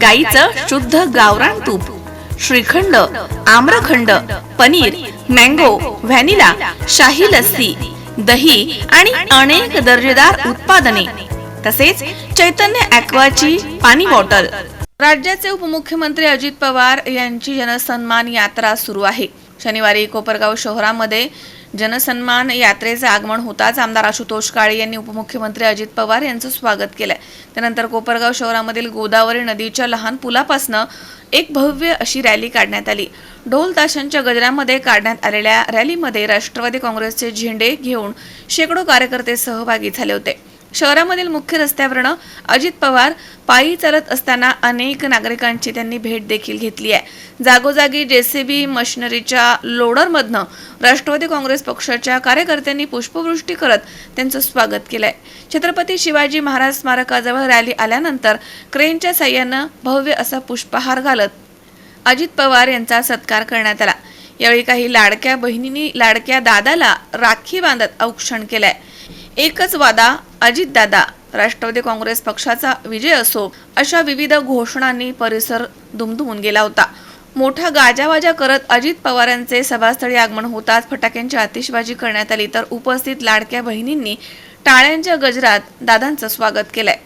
गाईचं शुद्ध गावरान तूप श्रीखंड आम्रखंड पनीर मँगो व्हॅनिला शाही लस्सी दही आणि अनेक दर्जेदार उत्पादने तसेच चैतन्य ॲक्वाची पाणी बॉटल. राज्याचे उपमुख्यमंत्री अजित पवार यांची जनसन्मान यात्रा सुरू आहे. शनिवारी कोपरगाव शहरामध्ये जनसन्मान यात्रेचे आगमन होताच आमदार आशुतोष काळे यांनी उपमुख्यमंत्री अजित पवार यांचं स्वागत केलंय. त्यानंतर कोपरगाव शहरामधील गोदावरी नदीच्या लहान पुलापासनं एक भव्य अशी रॅली काढण्यात आली. ढोल ताशांच्या गजरामध्ये काढण्यात आलेल्या रॅलीमध्ये राष्ट्रवादी काँग्रेसचे झेंडे घेऊन शेकडो कार्यकर्ते सहभागी झाले होते. शहरामधील मुख्य रस्त्यावरनं अजित पवार पायी चालत असताना अनेक नागरिकांची त्यांनी भेट देखील घेतली आहे. जागोजागी जेसीबी मशिनरीच्या लोडरमधनं राष्ट्रवादी काँग्रेस पक्षाच्या कार्यकर्त्यांनी पुष्पवृष्टी करत त्यांचं स्वागत केलंय. छत्रपती शिवाजी महाराज स्मारकाजवळ रॅली आल्यानंतर क्रेनच्या साह्यानं भव्य असा पुष्पहार घालत अजित पवार यांचा सत्कार करण्यात आला. यावेळी काही लाडक्या बहिणींनी लाडक्या दादाला राखी बांधत औक्षण केलंय. एकच वादा अजित दादा. राष्ट्रवादी काँग्रेस पक्षाचा विजय असो अशा विविध घोषणांनी परिसर दुमदुमून गेला होता. मोठा गाजावाजा करत अजित पवार यांचे सभास्थळी आगमन होताच फटाक्यांची आतिषबाजी करण्यात आली तर उपस्थित लाडक्या बहिणींनी टाळ्यांच्या गजरात दादांचं स्वागत केलंय.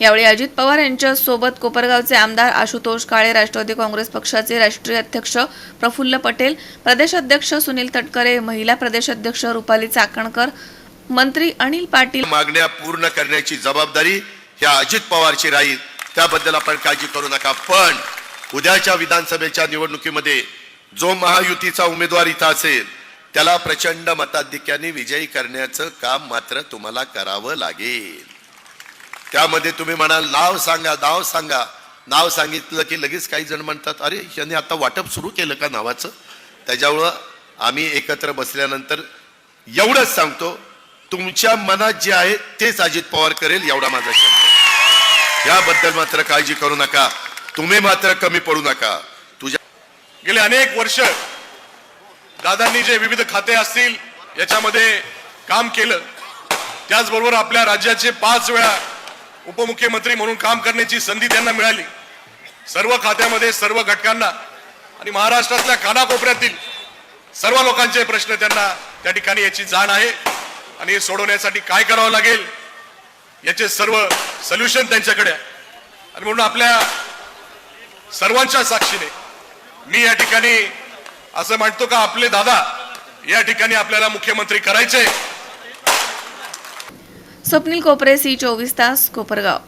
यावेळी अजित पवार यांच्या सोबत कोपरगावचे आमदार आशुतोष काळे राष्ट्रवादी काँग्रेस पक्षाचे राष्ट्रीय अध्यक्ष प्रफुल्ल पटेल प्रदेशाध्यक्ष सुनील तटकरे महिला प्रदेशाध्यक्ष रुपाली चाकणकर मंत्री अनिल पाटील मागण्या पूर्ण करण्याची जबाबदारी ह्या अजित पवारची राहील. त्याबद्दल आपण काळजी करू नका. पण उद्याच्या विधानसभेच्या निवडणुकीमध्ये जो महायुतीचा उमेदवार इथं असेल त्याला प्रचंड मताधिक्याने विजयी करण्याचं काम मात्र तुम्हाला करावं लागेल. त्यामध्ये तुम्ही म्हणाल नाव सांगा नाव सांगा. नाव सांगितलं की लगेच काही जण म्हणतात अरे यांनी आता वाटप सुरू केलं का नावाचं? त्याच्यामुळं आम्ही एकत्र बसल्यानंतर एवढंच सांगतो तुमच्या मनात जे आहे तेच अजित पवार करेल एवढा माझा शब्द. याबद्दल मात्र काळजी करू नका. तुम्ही मात्र कमी पडू नका. तुझ्या गेले अनेक वर्ष दादांनी जे विविध खाते असतील याच्यामध्ये काम केलं. त्याचबरोबर आपल्या राज्याचे पाच वेळा उपमुख्यमंत्री म्हणून काम करण्याची संधी त्यांना मिळाली. सर्व खात्यामध्ये सर्व घटकांना आणि महाराष्ट्रातल्या कानाकोपऱ्यातील सर्व लोकांचे प्रश्न त्यांना त्या ठिकाणी याची जाण आहे. आणि हे सोडवण्यासाठी काय करावं लागेल याचे सर्व सोल्युशन त्यांच्याकडे आहे. आणि म्हणून आपल्या सर्वांच्या साक्षीने. मी या ठिकाणी असं म्हणतो का आपले दादा या ठिकाणी आपल्याला मुख्यमंत्री करायचे. स्वप्नील कोपरे सी चोवीस तास कोपरगाव.